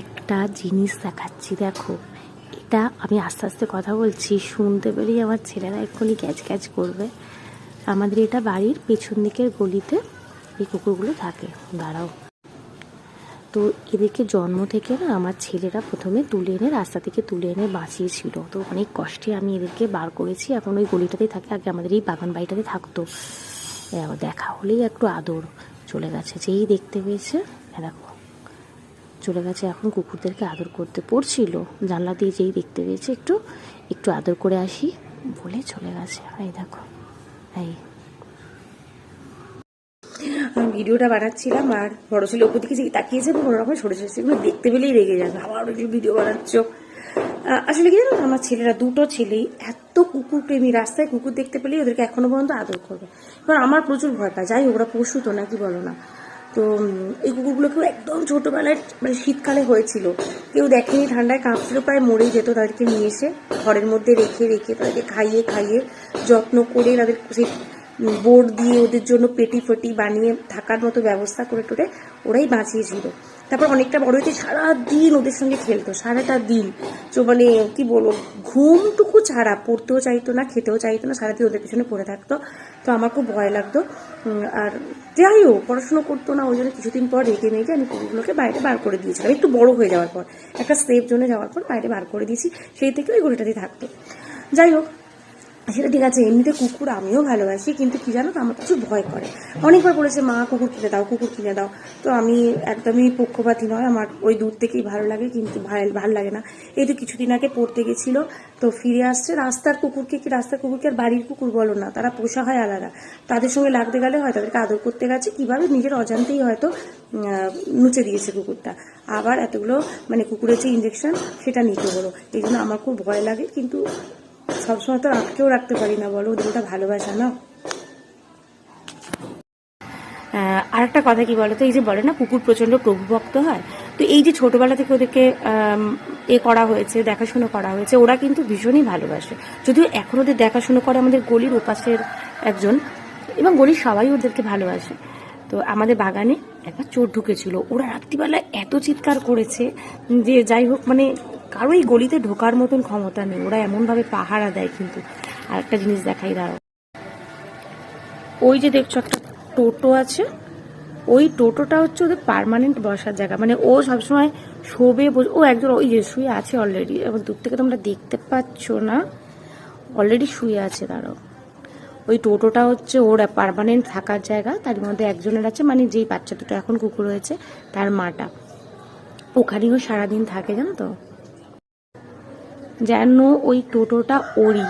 একটা জিনিস দেখাচ্ছি, দেখো। এটা আমি আস্তে আস্তে কথা বলছি, শুনতে পেলেই আমার ছেলেরা এক্ষুনি ক্যাচ ক্যাচ করবে। আমাদের এটা বাড়ির পেছন দিকের গলিতে এই কুকুরগুলো থাকে। দাঁড়াও। তো এদেরকে জন্ম থেকে না আমার ছেলেরা প্রথমে তুলে এনে, রাস্তা থেকে তুলে এনে বাঁচিয়েছিল। তো অনেক কষ্টে আমি এদেরকে বার করেছি। এখন ওই গলিটাতেই থাকে, আগে আমাদের এই বাগান বাড়িটাতে থাকতো। দেখা হলেই একটু আদর চলে গেছে। যেই দেখতে পেয়েছে দেখো। চলে গেছে। এখন কুকুরদেরকে আদর করতে পড়ছিল। জানলা দিয়ে যেই দেখতে পেয়েছে, একটু একটু আদর করে আসি। বলে চলে গেছে। এই দেখো। এই। আমি ভিডিওটা বানাচ্ছিলাম আর বড় ছেলে ওপর দিকে যে তাকিয়েছে এবং ওরকম ছোট ছোট সেগুলো দেখতে পেলেই রেগে যাবে। আবার ওই ভিডিও বানাচ্ছ। আসলে কি জানো, আমার ছেলেরা, দুটো ছেলেই এত কুকুর প্রেমী রাস্তায় কুকুর দেখতে পেলেই ওদেরকে এখনও পর্যন্ত আদর করবে। এবার আমার প্রচুর ভয় পায়। যাই ওরা পশু তো, নাকি বলো না। তো এই কুকুরগুলোকেও একদম ছোটোবেলায় মানে শীতকালে হয়েছিল। কেউ দেখেনি, ঠান্ডায় কাঁপছিল, প্রায় মরেই যেত তাদেরকে নিয়ে এসে ঘরের মধ্যে রেখে রেখে তাদেরকে খাইয়ে খাইয়ে যত্ন করে তাদের সেই বোর্ড দিয়ে ওদের জন্য পেটি ফেটি বানিয়ে থাকার মতো ব্যবস্থা করে টোরে ওরাই বাঁচিয়েছিল। তারপর অনেকটা বড় হয়েছে, সারাদিন ওদের সঙ্গে খেলতো, সারাটা দিন। তো মানে কি বলব, ঘুমটুকু ছাড়া, পড়তেও চাইতো না, খেতেও চাইতো না, সারাদিন ওদের পেছনে পড়ে থাকতো। তো আমার খুব ভয় লাগতো। আর যাই হোক, পড়াশুনো করতো না, ওই জন্য কিছুদিন পর রেখে মেয়েকে আমি কুকুরগুলোকে বাইরে বার করে দিয়েছিলাম। একটু বড় হয়ে যাওয়ার পর, একটা সেফ জোনে যাওয়ার পর বাইরে বার করে দিয়েছি, সেই থেকে ওই গলিটাতেই থাকতো। যাই হোক সেটা ঠিক আছে, এমনিতে কুকুর আমিও ভালোবাসি, কিন্তু কি জানো তো, আমার কিছু ভয় করে। অনেকবার বলেছে, মা, কুকুর কিনে দাও, কুকুর কিনে দাও। তো আমি একদমই পক্ষপাতী নয়, আমার ওই দূর থেকেই ভালো লাগে, কিন্তু ভালো লাগে না। এই তো কিছুদিন আগে পড়তে গেছিল, তো ফিরে আসছে, রাস্তার কুকুরকে কি, রাস্তার কুকুরকে আর বাড়ির কুকুর বলো না, তারা পোষা হয় আলাদা। তাদের সঙ্গে লাগতে গেলে হয়, তাদেরকে আদর করতে গেছে, কীভাবে নিজের অজান্তেই হয়তো নুচে দিয়েছে কুকুরটা। আবার এতগুলো মানে কুকুরের যে ইঞ্জেকশন সেটা নিতে হলো। এই জন্য আমার খুব ভয় লাগে, কিন্তু সবসময় তো আটকেও রাখতে পারি না, বলো, ওদের ওটা ভালোবাসা, না? আর একটা কথা কি বলতো, এই যে বলে না, কুকুর প্রচণ্ড প্রভুভক্ত হয়, তো এই যে ছোটবেলা থেকে ওদেরকে এ করা হয়েছে, দেখাশুনো করা হয়েছে, ওরা কিন্তু ভীষণই ভালোবাসে। যদিও এখন ওদের দেখাশুনো করে আমাদের গলির ওপাশের একজন, এবং গলির সবাই ওদেরকে ভালোবাসে। তো আমাদের বাগানে একটা চোর ঢুকেছিল, ওরা রাত্রিবেলা এত চিৎকার করেছে যে যাই হোক মানে কারোই গলিতে ঢোকার মতন ক্ষমতা নেই। ওরা এমনভাবে পাহারা দেয় কিন্তু। আর একটা জিনিস দেখাই, দাঁড়াও। ওই যে দেখছ একটা টোটো আছে। ওই টোটোটা হচ্ছে ওদের পারমানেন্ট বসার জায়গা। মানে ও সবসময় শোবে ও একজন, ওই যে শুয়ে আছে অলরেডি এবং দূর থেকে তোমরা দেখতে পাচ্ছ না। অলরেডি শুয়ে আছে, দাঁড়াও। ওই টোটোটা হচ্ছে ওর পারমানেন্ট থাকার জায়গা। তার মধ্যে একজনের আছে মানে যেই বাচ্চা দুটো এখন কুকুর হয়েছে, তার মাটা। ওখানেও সারাদিন থাকে, জানো তো? যেন ওই টোটোটা ওরই।